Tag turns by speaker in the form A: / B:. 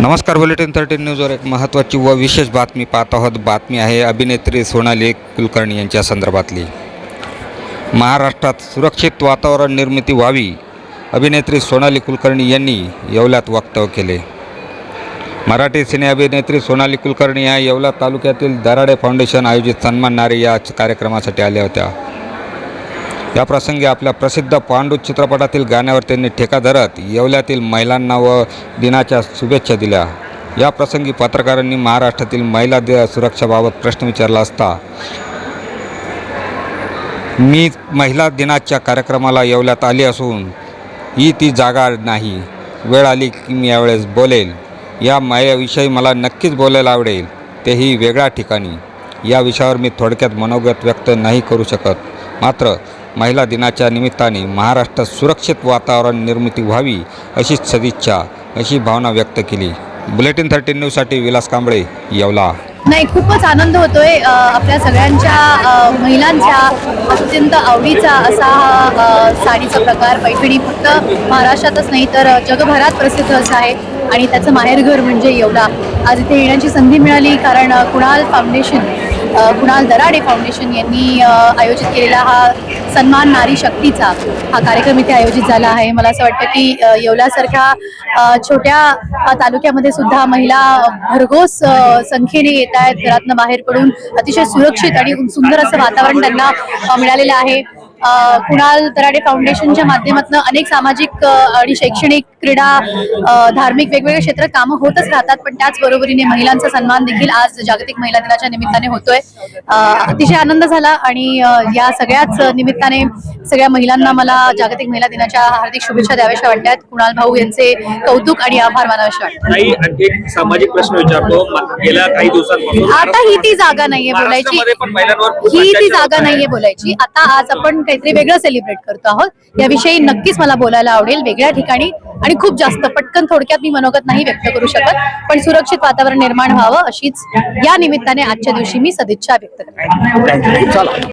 A: नमस्कार bulletin thirteen न्यूजवर एक महत्त्वाची व विशेष बातमी पाहत आहोत. बातमी आहे अभिनेत्री सोनाली कुलकर्णी यांच्या संदर्भातली. महाराष्ट्रात सुरक्षित वातावरण निर्मिती व्हावी अभिनेत्री सोनाली कुलकर्णी यांनी येवल्यात वक्तव्य केले. मराठी सिने अभिनेत्री सोनाली कुलकर्णी या येवला तालुक्यातील दराडे फाउंडेशन आयोजित सन्माननारे या कार्यक्रमासाठी आल्या होत्या. या प्रसंगी आपल्या प्रसिद्ध पांडू चित्रपटातील गाण्यावर त्यांनी ठेका धरत येवल्यातील महिलांना व दिनाच्या शुभेच्छा दिल्या. या प्रसंगी पत्रकारांनी महाराष्ट्रातील महिला दे सुरक्षाबाबत प्रश्न विचारला असता मी महिला दिनाच्या कार्यक्रमाला येवल्यात आली असून ही ती जागा नाही. वेळ आली की मी यावेळेस बोलेल. या मायाविषयी मला नक्कीच बोलायला आवडेल. तेही वेगळ्या ठिकाणी. या विषयावर मी थोडक्यात मनोगत व्यक्त नाही करू शकत. मात्र महिला दिनाच्या निमित्ताने महाराष्ट्रात सुरक्षित वातावरण निर्मिती व्हावी अशीच सदिच्छा अशी भावना व्यक्त केली. बुलेटिन थर्टीन न्यूजसाठी विलास कांबळे येवला.
B: नाही खूपच आनंद होतोय आपल्या सगळ्यांच्या महिलांच्या अत्यंत आवडीचा असा हा साडीचा प्रकार पैठणी फक्त महाराष्ट्रातच नाही तर जगभरात प्रसिद्ध असं आहे आणि त्याचं माहेरघर म्हणजे येवला. आज इथे येण्याची संधी मिळाली कारण कुणाल फाउंडेशन कुणाल दराडे फाउंडेशन यांनी आयोजित केलेला हा सन्मान नारी शक्तीचा हा कार्यक्रम इथे आयोजित झाला आहे. मला असं वाटतं की येवल्यासारख्या छोट्या तालुक्यामध्ये सुद्धा महिला भरघोस संख्येने येत आहेत घरातनं बाहेर पडून अतिशय सुरक्षित आणि सुंदर असं वातावरण त्यांना मिळालेलं आहे. कुणाल तराडे फाउंडेशनच्या माध्यमातून अनेक सामाजिक आणि शैक्षणिक क्रीडा धार्मिक वेगवेगळ्या क्षेत्रात कामं होतच राहतात पण त्याच बरोबरीने महिलांचा सन्मान देखील आज जागतिक महिला दिनाच्या निमित्ताने होतोय. अतिशय आनंद झाला आणि या सगळ्याच निमित्ताने सगळ्या महिलांना मला जागतिक महिला दिनाच्या हार्दिक शुभेच्छा द्याव्याशा वाटतात कुणाल भाऊ यांचे कौतुक आणि आभार मानावेसे वाटतात
C: सामाजिक प्रश्न विचारतो. गेल्या काही दिवसांपासून
B: आता ही ती जागा नाहीये बोलायची. ही ती जागा. नाहीये बोलायची. आता आज आपण काहीतरी वेगळं सेलिब्रेट करतो आहोत. याविषयी नक्कीच मला बोलायला आवडेल वेगळ्या ठिकाणी आणि खूप जास्त. पटकन थोडक्यात मी मनोगत नाही व्यक्त करू शकत पण सुरक्षित वातावरण निर्माण व्हावं अशीच या निमित्ताने आजच्या दिवशी मी सदिच्छा व्यक्त करते.